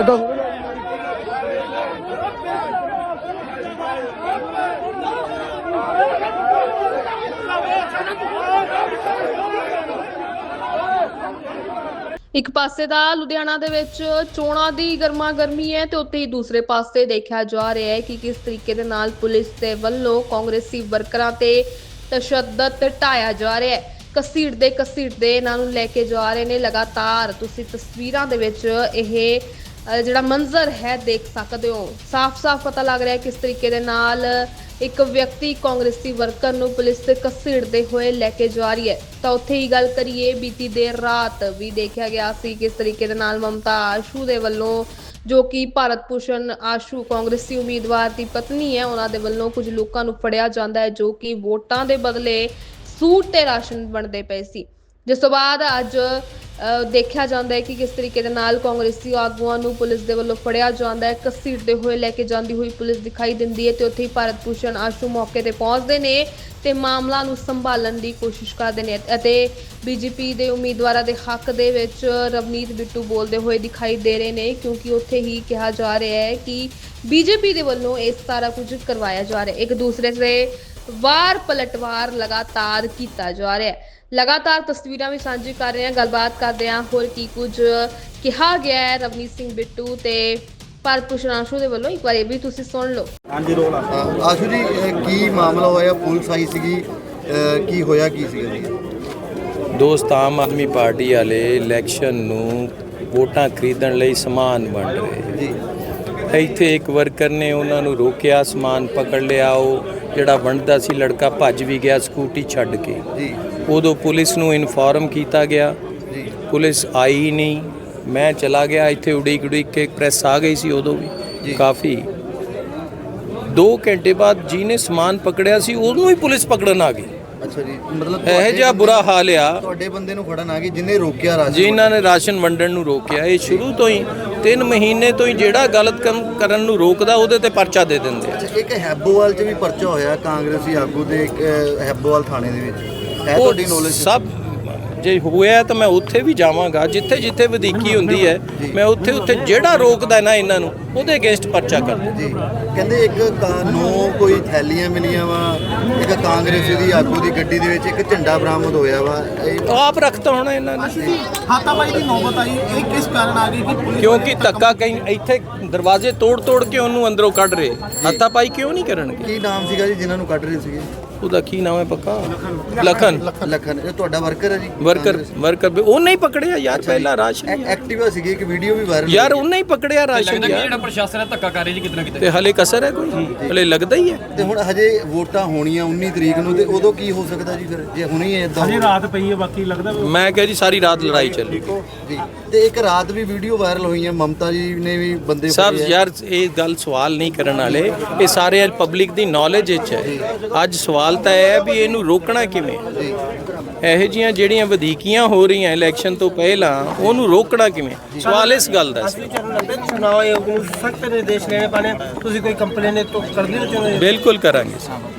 ਐਦਾਂ ਇੱਕ ਪਾਸੇ ਦਾ ਲੁਧਿਆਣਾ ਦੇ ਵਿੱਚ ਚੋਣਾਂ ਦੀ ਗਰਮਾ ਗਰਮੀ ਹੈ ਤੇ ਉੱਤੇ ਹੀ ਦੂਸਰੇ ਪਾਸੇ ਦੇਖਿਆ ਜਾ ਰਿਹਾ ਹੈ ਕਿ ਕਿਸ ਤਰੀਕੇ ਦੇ ਨਾਲ ਪੁਲਿਸ ਦੇ ਵੱਲੋਂ ਕਾਂਗਰਸੀ ਵਰਕਰਾਂ ਤੇ ਤਸ਼ੱਦਦ ਢਾਇਆ ਜਾ ਰਿਹਾ ਹੈ। ਕਸੀੜ ਦੇ ਕਸੀੜ ਦੇ ਇਹਨਾਂ ਨੂੰ ਲੈ ਕੇ ਜਾ ਰਹੇ ਨੇ। ਲਗਾਤਾਰ ਤੁਸੀਂ ਤਸਵੀਰਾਂ ਦੇ ਵਿੱਚ ਇਹ ਅ, ਜਿਹੜਾ ਮੰਜ਼ਰ ਹੈ ਦੇਖ ਸਕਦੇ ਹੋ। ਸਾਫ਼-ਸਾਫ਼ ਪਤਾ ਲੱਗ ਰਿਹਾ ਹੈ ਕਿਸ ਤਰੀਕੇ ਦੇ ਨਾਲ ਇੱਕ ਵਿਅਕਤੀ ਕਾਂਗਰਸੀ ਵਰਕਰ ਨੂੰ ਪੁਲਿਸ ਤੇ ਘਸੀੜਦੇ ਹੋਏ ਲੈ ਕੇ ਜਾ ਰਹੀ ਹੈ। ਤਾਂ ਉੱਥੇ ਹੀ ਗੱਲ ਕਰੀਏ ਬੀਤੀ ਦੇਰ ਰਾਤ ਵੀ ਦੇਖਿਆ ਗਿਆ ਸੀ ਕਿਸ ਤਰੀਕੇ ਦੇ ਨਾਲ ਮਮਤਾ ਆਸ਼ੂ ਦੇ ਵੱਲੋਂ ਜੋ ਕਿ ਭਾਰਤ ਭੂਸ਼ਣ ਆਸ਼ੂ ਕਾਂਗਰਸੀ ਉਮੀਦਵਾਰ ਦੀ ਪਤਨੀ ਹੈ ਉਹਨਾਂ ਦੇ ਵੱਲੋਂ ਕੁਝ ਲੋਕਾਂ ਨੂੰ ਫੜਿਆ ਜਾਂਦਾ ਹੈ ਜੋ ਕਿ ਵੋਟਾਂ ਦੇ ਬਦਲੇ ਸੂਟ ਤੇ ਰਾਸ਼ਨ ਵੰਡਦੇ ਪਏ ਸੀ। ਜਿਸ ਤੋਂ ਬਾਅਦ ਅੱਜ ਅ, ਦੇਖਿਆ ਜਾਂਦਾ ਹੈ ਕਿ ਕਿਸ ਤਰੀਕੇ ਦੇ ਨਾਲ ਕਾਂਗਰਸੀ ਆਗੂਆਂ ਨੂੰ ਪੁਲਿਸ ਦੇ ਵੱਲੋਂ ਫੜਿਆ ਜਾਂਦਾ ਹੈ। ਘਸੀਟਦੇ ਹੋਏ ਲੈ ਕੇ ਜਾਂਦੀ ਹੋਈ ਪੁਲਿਸ ਦਿਖਾਈ ਦਿੰਦੀ ਹੈ ਤੇ ਉੱਥੇ ਹੀ ਭਾਰਤ ਭੂਸ਼ਣ ਆਸ਼ੂ ਮੌਕੇ ਤੇ ਪਹੁੰਚਦੇ ਨੇ ਤੇ ਮਾਮਲਾ ਨੂੰ ਸੰਭਾਲਣ ਦੀ ਕੋਸ਼ਿਸ਼ ਕਰਦੇ ਨੇ ਅਤੇ ਬੀਜੇਪੀ ਦੇ ਉਮੀਦਵਾਰਾਂ ਦੇ ਹੱਕ ਦੇ ਵਿੱਚ ਰਵਨੀਤ ਬਿੱਟੂ ਬੋਲਦੇ ਹੋਏ ਦਿਖਾਈ ਦੇ ਰਹੇ ਨੇ ਕਿਉਂਕਿ ਉੱਥੇ ਹੀ ਕਿਹਾ ਜਾ ਰਿਹਾ ਹੈ ਕਿ ਬੀਜੇਪੀ ਦੇ ਵੱਲੋਂ ਇਹ ਸਾਰਾ ਕੁਝ ਕਰਵਾਇਆ ਜਾ ਰਿਹਾ ਹੈ। ਇੱਕ ਦੂਸਰੇ ਦੇ ਵਾਰ ਪਲਟਵਾਰ ਲਗਾਤਾਰ ਕੀਤਾ ਜਾ ਰਿਹਾ ਹੈ। ਲਗਾਤਾਰ ਤਸਵੀਰਾਂ ਵੀ ਸਾਂਝੀ ਕਰ ਰਹੇ ਹਾਂ ਗੱਲਬਾਤ ਕਰਦੇ ਹਾਂ। ਹੋਰ ਕੀ ਕੁਝ ਕਿਹਾ ਗਿਆ ਹੈ ਰਵਨੀਤ ਸਿੰਘ ਬਿੱਟੂ ਤੇ ਭੂਸ਼ਣ ਆਸ਼ੂ ਦੇ ਵੱਲੋਂ। ਇੱਕ ਵਾਰ ਇਹ ਵੀ ਤੁਸੀਂ ਸੁਣ ਲਓ। ਹਾਂਜੀ ਰੋਲ। ਆਸ਼ੂ ਜੀ ਇਹ ਕੀ ਮਾਮਲਾ ਹੋਇਆ? ਪੁਲਿਸ ਆਈ ਸੀਗੀ। ਕੀ ਹੋਇਆ ਕੀ ਸੀਗਾ ਜੀ? ਦੋਸਤ ਆਮ ਆਦਮੀ ਪਾਰਟੀ ਵਾਲੇ ਇਲੈਕਸ਼ਨ ਨੂੰ ਵੋਟਾਂ ਖਰੀਦਣ ਲਈ ਸਮਾਨ ਵੰਡ ਰਹੇ ਜੀ। ਇੱਥੇ ਇੱਕ ਵਰਕਰ ਨੇ ਉਹਨਾਂ ਨੂੰ ਰੋਕਿਆ ਸਮਾਨ ਪਕੜ ਲਿਆ। ਉਹ ਜਿਹੜਾ ਵੰਡਦਾ ਸੀ ਲੜਕਾ ਭੱਜ ਵੀ ਗਿਆ ਸਕੂਟੀ ਛੱਡ ਕੇ। ਜੀ। ਉਦੋਂ ਪੁਲਿਸ ਨੂੰ ਇਨਫੋਰਮ ਕੀਤਾ ਗਿਆ। ਜੀ। ਪੁਲਿਸ ਆਈ ਨਹੀਂ। ਮੈਂ ਚਲਾ ਗਿਆ ਇੱਥੇ ਉਡੀਕ ਉਡੀਕ ਕੇ ਪ੍ਰੈਸ ਆ ਗਈ ਸੀ ਉਦੋਂ ਜੀ। ਵੀ ਕਾਫੀ। 2 ਘੰਟੇ ਬਾਅਦ ਜਿਹਨੇ ਸਮਾਨ ਪਕੜਿਆ ਸੀ ਉਹਨੂੰ ਹੀ ਪੁਲਿਸ ਪਕੜਨ ਆ ਗਈ। ਅੱਛਾ ਜੀ ਮਤਲਬ ਇਹੋ ਜਿਹਾ ਬੁਰਾ ਹਾਲ ਆ। ਤੁਹਾਡੇ ਬੰਦੇ ਨੂੰ ਫੜਨ ਆ ਗਈ ਜਿੰਨੇ ਰੋਕਿਆ ਰਾਜ ਜਿਨ੍ਹਾਂ ਨੇ ਰਾਸ਼ਨ ਵੰਡਣ ਨੂੰ ਰੋਕਿਆ। ਇਹ ਸ਼ੁਰੂ ਤੋਂ ਹੀ 3 ਮਹੀਨੇ ਤੋਂ ਹੀ ਜਿਹੜਾ ਗਲਤ ਕੰਮ ਕਰਨ ਨੂੰ ਰੋਕਦਾ ਉਹਦੇ ਤੇ ਪਰਚਾ ਦੇ ਦਿੰਦੇ ਆ। ਇੱਕ ਹੈਬੋਵਾਲ 'ਚ ਵੀ ਪਰਚਾ ਹੋਇਆ ਕਾਂਗਰਸੀ ਆਗੂ ਦੇ ਹੈਬੋਵਾਲ ਥਾਣੇ ਦੇ ਵਿੱਚ। ਹੈ ਤੁਹਾਡੀ ਨੌਲੇਜ ਸਭ ਜੇ ਹੋਇਆ ਤਾਂ ਮੈਂ ਉੱਥੇ ਵੀ ਜਾਵਾਂਗਾ ਜਿੱਥੇ ਜਿੱਥੇ ਵਧੀਕੀ ਹੁੰਦੀ ਹੈ। ਮੈਂ ਉੱਥੇ ਉੱਥੇ ਜਿਹੜਾ ਰੋਕਦਾ ਨਾ ਇਹਨਾਂ ਨੂੰ ਉਹਦੇ ਅਗੇਂਸਟ ਪਰਚਾ ਕਰ ਦਿੰਦਾ ਜੀ। ਕਹਿੰਦੇ ਇੱਕ ਕਾਨੂੰ ਕੋਈ ਥੈਲੀਆਂ ਮਿਲੀਆਂ ਵਾ ਇੱਕ ਕਾਂਗਰਸੀ ਦੀ ਆਗੂ ਦੀ ਗੱਡੀ ਦੇ ਵਿੱਚ ਇੱਕ ਝੰਡਾ ਬਰਾਮਦ ਹੋਇਆ ਵਾ। ਆਪ ਰੱਖਤਾ ਹੋਣਾ ਇਹਨਾਂ ਨੇ। ਹਾਤਾਬਾਈ ਦੀ ਨੌਬਤ ਆਈ ਇਹ ਕਿਸ ਕਾਰਨ ਆ ਗਈ ਕਿ ਪੁਲਿਸ ਕਿਉਂਕਿ ਧੱਕਾ ਕਹੀਂ ਇੱਥੇ ਦਰਵਾਜ਼ੇ ਤੋੜ ਤੋੜ ਕੇ ਉਹਨੂੰ ਅੰਦਰੋਂ ਕੱਢ ਰਹੇ। ਹੱਥਾਪਾਈ ਕਿਉਂ ਨਹੀਂ ਕਰਨਗੇ? ਕੀ ਨਾਮ ਸੀਗਾ ਜੀ ਜਿਨ੍ਹਾਂ ਨੂੰ ਕੱਢ ਰਹੇ ਸੀਗੇ? ਉਹਦਾ ਕੀ ਨਾਮ ਹੈ ਪੱਕਾ? ਲਖਨ। ਲਖਨ। ਇਹ ਤੁਹਾਡਾ ਵਰਕਰ ਹੈ ਜੀ? ਵਰਕਰ ਵਰਕਰ ਵੀ ਉਹ ਨਹੀਂ ਪਕੜਿਆ ਯਾਰ ਪਹਿਲਾ ਰਾਸ਼ਨ ਐਕਟਿਵਾ ਸੀਗੀ ਇੱਕ ਵੀਡੀਓ ਵੀ ਵਾਇਰਲ ਯਾਰ ਉਹਨੇ ਹੀ ਪਕੜਿਆ ਰਾਸ਼ਨ ਜਿਹੜਾ ਯਾਰ। ਪ੍ਰਸ਼ਾਸਨ ਹੈ ਧੱਕਾ ਕਰ ਰਿਹਾ ਜੀ ਕਿਤੇ ਨਾ ਕਿਤੇ। ਤੇ ਹਲੇ ਕਸਰ ਹੈ ਕੋਈ? ਹਲੇ ਲੱਗਦਾ ਹੀ ਹੈ। ਤੇ ਹੁਣ ਹਜੇ ਵੋਟਾਂ ਹੋਣੀਆਂ 19 ਤਰੀਕ ਨੂੰ ਤੇ ਉਦੋਂ ਕੀ ਹੋ ਸਕਦਾ ਜੀ ਫਿਰ? ਜੇ ਹੁਣੇ ਹੀ ਇਦਾਂ ਹਜੇ ਰਾਤ ਪਈ ਹੈ ਬਾਕੀ ਲੱਗਦਾ ਮੈਂ ਕਿਹਾ ਜੀ ਸਾਰੀ ਰਾਤ ਲੜਾਈ ਚੱਲੀ ਜੀ। ਤੇ ਇੱਕ ਰਾਤ ਵੀ ਵੀਡੀਓ ਵਾਇਰਲ ਹੋਈ ਹੈ ਮਮਤਾ ਜੀ ਨੇ ਵੀ ਬੰਦੇ ਸਭ। ਯਾਰ ਇਹ ਗੱਲ ਸਵਾਲ ਨਹੀਂ ਕਰਨ ਵਾਲੇ। ਇਹ ਸਾਰੇ ਪਬਲਿਕ ਦੀ ਨੌਲੇਜ ਵਿੱਚ ਹੈ। ਅੱਜ ਸਵਾਲ ਤਾਂ ਇਹ ਹੈ ਵੀ ਇਹਨੂੰ ਰੋਕਣਾ ਕਿਵੇਂ? ਇਹੋ ਜੀਆਂ ਜਿਹੜੀਆਂ ਵਧੀਕੀਆਂ ਹੋ ਰਹੀਆਂ ਇਲੈਕਸ਼ਨ ਤੋਂ ਪਹਿਲਾਂ ਉਹਨੂੰ ਰੋਕਣਾ ਕਿਵੇਂ? ਸਵਾਲ ਇਸ ਗੱਲ ਦਾ ਸੀ। ਚੁਣਾਵ ਆਯੋਗ ਨੂੰ ਸਖਤ ਨਿਰਦੇਸ਼ ਲੈਣੇ ਪਾਣੇ ਤੁਸੀਂ ਕੋਈ ਕੰਪਲੇਨ ਤੋਂ ਕਰਦੇ ਹੋ ਬਿਲਕੁਲ ਕਰਾਂਗੇ।